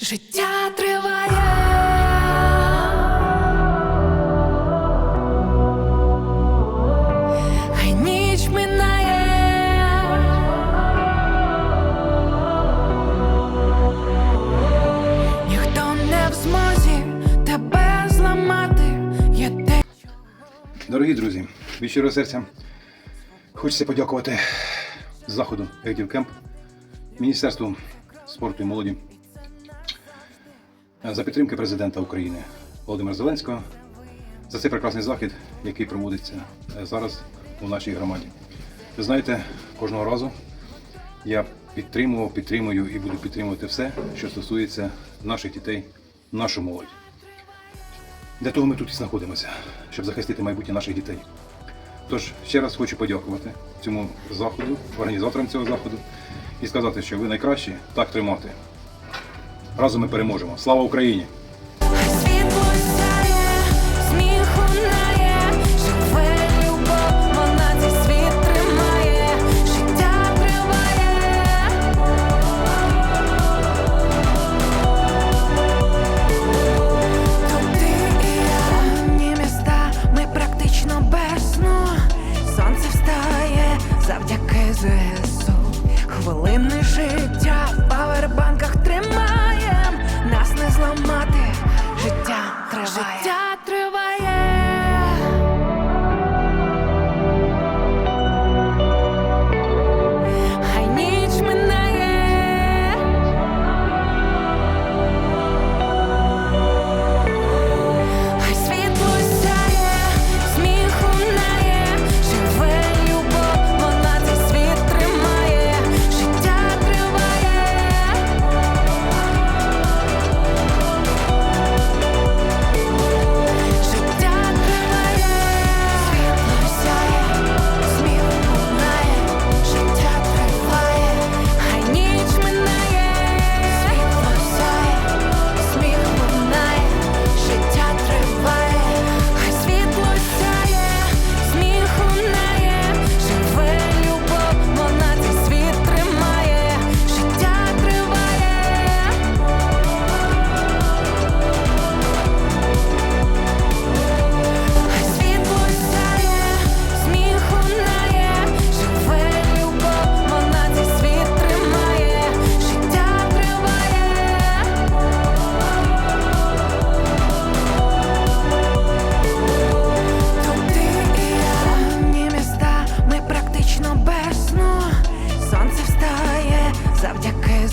Життя триває. Хай ніч минає. Ніхто не в змозі тебе зламати. Є те, Дорогі друзі, від щирого серця хочеться подякувати заходу Active Camp, Міністерству спорту і молоді за підтримки президента України Володимира Зеленського за цей прекрасний захід, який проводиться е, зараз у нашій громаді. Ви знаєте, кожного разу я підтримував, підтримую і буду підтримувати все, що стосується наших дітей, нашу молодь. Для того ми тут і знаходимося, щоб захистити майбутнє наших дітей. Тож ще раз хочу подякувати цьому заходу, організаторам цього заходу і сказати, що ви найкращі так тримати. Разом ми переможемо. Слава Україні! Завдяки ЗСУ хвилини життя, павербан.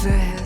over